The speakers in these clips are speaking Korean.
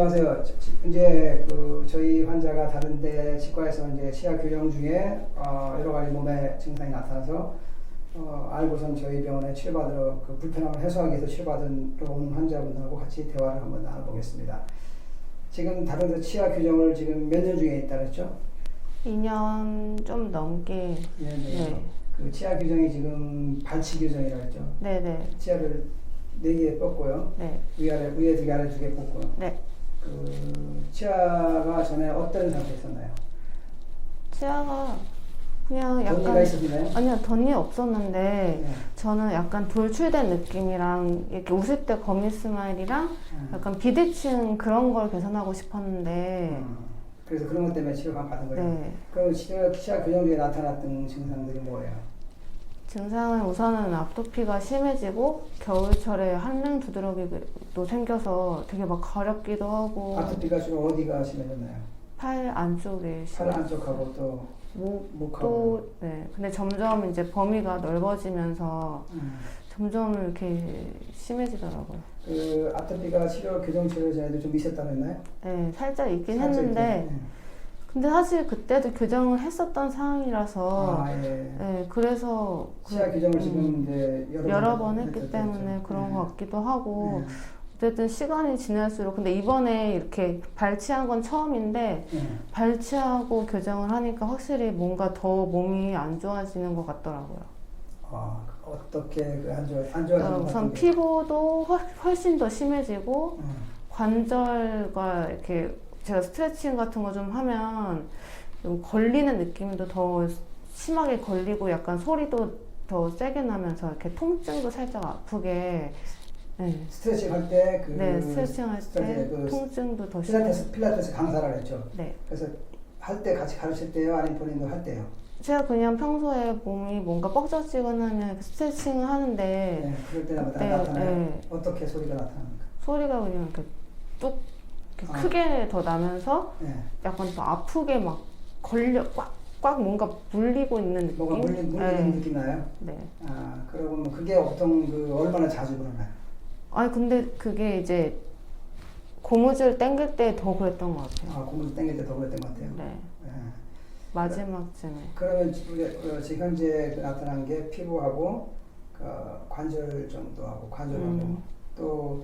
안녕하세요. 이제 그 저희 환자가 다른데 치과에서 이제 치아 교정 중에 어, 여러 가지 몸에 증상이 나타나서 어, 알고선 저희 병원에 치료받으러 그 불편함을 해소하기 위해서 치료받은 온 환자분들하고 같이 대화를 한번 나눠보겠습니다. 지금 다른 데 치아 교정을 지금 몇 년 중에 있다 그랬죠? 2년 좀 넘게. 예, 네. 네. 그 치아 교정이 지금 발치 교정이라고 했죠. 네네. 치아를 네 개 뽑고요. 네. 위아래 위에 두 개 아래 두 개 뽑고요. 네. 그 치아가 전에 어떤 상태였었나요? 치아가 그냥 약간. 있었나요? 아니요, 덧니 없었는데, 네. 저는 약간 돌출된 느낌이랑, 이렇게 웃을 때 거미 스마일이랑, 음. 약간 비대칭 그런 걸 개선하고 싶었는데, 음. 그래서 그런 것 때문에 치료가 받은 거예요. 네. 그럼 치아, 치아 교정 중에 나타났던 증상들이 뭐예요? 증상은 우선은 아토피가 심해지고, 겨울철에 한랭 두드러기도 생겨서 되게 막 가렵기도 하고, 아토피가 주로 어디가 심해졌나요? 팔 안쪽에 팔 심해 안쪽하고 또 목, 목하고. 또, 네. 근데 점점 이제 범위가 넓어지면서 음. 점점 이렇게 심해지더라고요. 그 아토피가 치료 교정 치료 전에도 좀 있었다고 했나요? 네, 살짝 있긴 살짝 했는데, 있긴, 네. 근데 사실 그때도 교정을 했었던 상황이라서, 아, 예. 네, 그래서 치아 그- 교정을 음, 지금 이제 여러, 여러 번 했기. 때문에 그런 네. 것 같기도 하고, 네. 어쨌든 시간이 지날수록, 근데 이번에 이렇게 발치한 건 처음인데, 네. 발치하고 교정을 하니까 확실히 뭔가 더 몸이 안 좋아지는 것 같더라고요. 아, 어떻게 좋아 안 어, 좋아지는 것 우선 같은 게? 피부도 훨- 훨씬 더 심해지고, 음. 관절과 이렇게 제가 스트레칭 같은 거 좀 하면 좀 걸리는 느낌도 더 심하게 걸리고 약간 소리도 더 세게 나면서 이렇게 통증도 살짝 아프게 네, 스트레칭 할 때 그 네 스트레칭 할 때 그 통증도 더 심해 필라테스 필라테스 강사를 했죠. 네 그래서 할 때 같이 가르칠 때요, 아니면 본인도 할 때요. 제가 그냥 평소에 몸이 뭔가 뻑적지근하면 스트레칭을 하는데 네, 그럴 때마다 네, 나타나요. 네. 어떻게 소리가 나타납니까? 소리가 그냥 이렇게 뚝 이렇게 아. 크게 더 나면서 네. 약간 또 아프게 막 걸려 꽉, 꽉 뭔가 물리고 있는 느낌? 뭐가 물리 물리는 네. 느낌 나요? 네. 아, 그러고 뭐 그게 보통 그 얼마나 자주 그러나요? 아니 근데 그게 이제 고무줄 당길 때 더 그랬던 것 같아요. 아, 고무줄 당길 때 더 그랬던 것 같아요. 네. 네. 마지막쯤에. 그러면 우리 어, 지금 현재 그 나타난 게 피부하고 그 관절 정도하고 관절하고 음. 또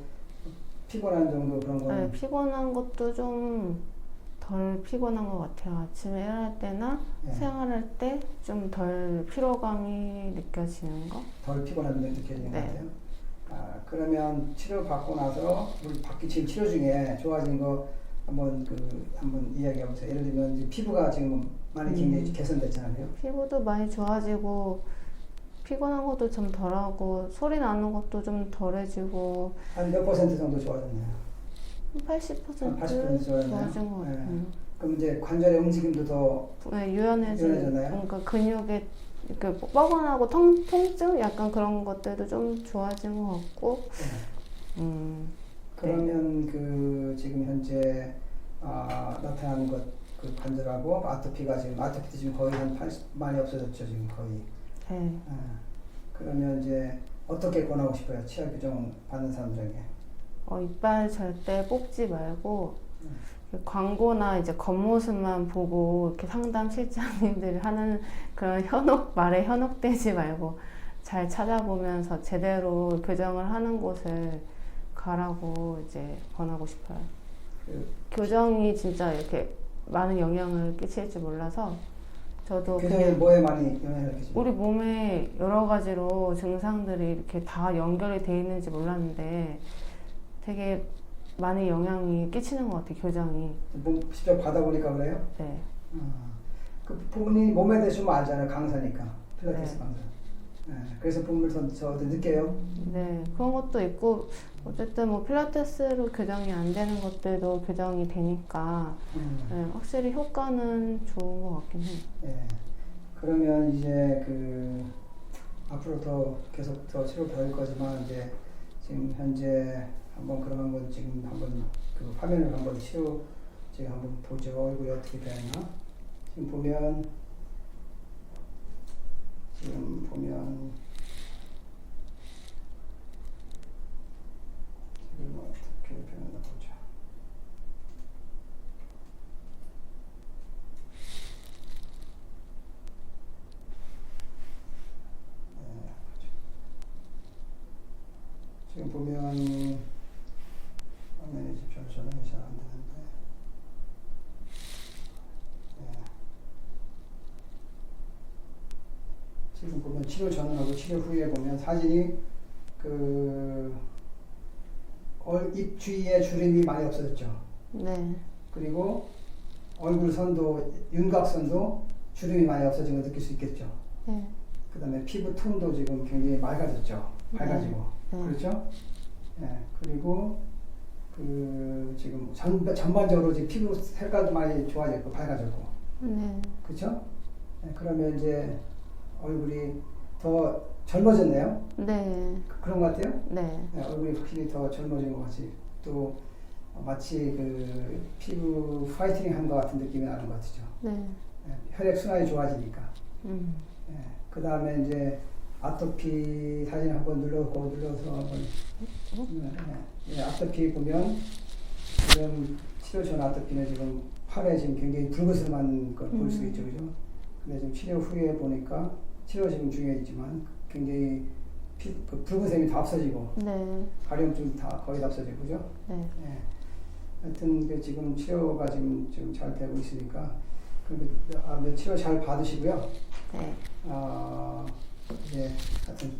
피곤한 정도 그런 네, 거는 피곤한 것도 좀 덜 피곤한 것 같아요. 아침에 일어날 때나 네. 생활할 때 좀 덜 피로감이 느껴지는 거. 덜 피곤한 게 느껴지는 것 네. 같아요. 아, 그러면 치료 받고 나서 우리 받기 지금 치료 중에 좋아진 거 한번 그 한번 이야기해 보세요. 예를 들면 이제 피부가 지금 많이 굉장히 음. 개선됐잖아요. 피부도 많이 좋아지고 피곤한 것도 좀 덜하고 소리 나는 것도 좀 덜해지고 한 몇 퍼센트 정도 좋아졌나요? 80%한80% 좋아졌나요? 좋아진 것 네. 같아요. 그럼 이제 관절의 움직임도 더 네, 유연해졌나요? 그러니까 근육에 그 뻐근하고 통, 통증 약간 그런 것들도 좀 좋아진 것 같고 네. 음, 그러면 그 지금 현재 아, 나타나는 것그 관절하고 아토피가 지금 아토피도 지금 거의 한 80, 많이 없어졌죠 지금 거의. 네. 아, 그러면 이제 어떻게 권하고 싶어요? 치아 교정 받는 사람 중에. 어, 이빨 절대 뽑지 말고 음. 그 광고나 이제 겉모습만 보고 이렇게 상담 실장님들이 하는 그런 현혹 말에 현혹되지 말고 잘 찾아보면서 제대로 교정을 하는 곳을 가라고 이제 권하고 싶어요. 그 교정이 진짜 이렇게 많은 영향을 끼칠지 몰라서 저도 그냥 뭐에 많이 영향을 끼치죠? 우리 몸에 여러 가지로 증상들이 이렇게 다 연결이 돼 있는지 몰랐는데 되게 많은 영향이 끼치는 것 같아요, 교정이. 몸 직접 받아보니까 그래요? 네. 아, 그 본인이 몸에 대해서 좀 알잖아요 강사니까 필라테스 네. 강사. 네, 그래서 보면서 저도 느껴요. 네, 그런 것도 있고, 어쨌든 뭐 필라테스로 교정이 안 되는 것들도 교정이 되니까, 음. 네, 확실히 효과는 좋은 것 같긴 해요. 예. 그러면 이제 그 앞으로 더 계속 더 치료 받을 거지만 이제 지금 현재 한번 그런 한번 지금 한번 그 화면을 한번 치료 지금 한번 보죠. 얼굴이 어떻게 되나? 지금 보면 보면 지금 어떻게 변하나 보자. 보면 치료 전하고 치료 후에 보면 사진이 그 얼, 입 주위에 주름이 많이 없어졌죠. 네. 그리고 얼굴 선도 윤곽선도 주름이 많이 없어진 걸 느낄 수 있겠죠. 네. 그다음에 피부 톤도 지금 굉장히 맑아졌죠. 밝아지고 네. 그렇죠. 예 그리고 그 지금 전, 전반적으로 지금 피부 색깔도 많이 좋아졌고 밝아졌고 네. 그렇죠. 예, 그러면 이제 얼굴이 더 젊어졌네요. 네. 그- 그런 것 같아요. 네. 예, 얼굴이 확실히 더 젊어진 것 같이 또 마치 그 피부 화이트닝 한것 같은 느낌이 나는 것 같죠. 네. 예, 혈액 순환이 좋아지니까. 음. 예, 그 다음에 이제 아토피 사진 한번 눌러고 눌러서 한번 예, 예, 아토피 보면 지금 치료 전 아토피는 지금 팔에 지금 굉장히 붉은슬만 걸볼수 음. 있죠, 그죠? 근데 지금 치료 후에 보니까 치료 지금 중에 있지만 굉장히 피, 그 붉은색이 다 없어지고 네. 가려움증 다 거의 다 없어지고, 그죠? 네. 예. 하여튼 그 지금 치료가 지금 지금 잘 되고 있으니까 그 아, 네, 치료 잘 받으시고요. 네. 아, 예, 하여튼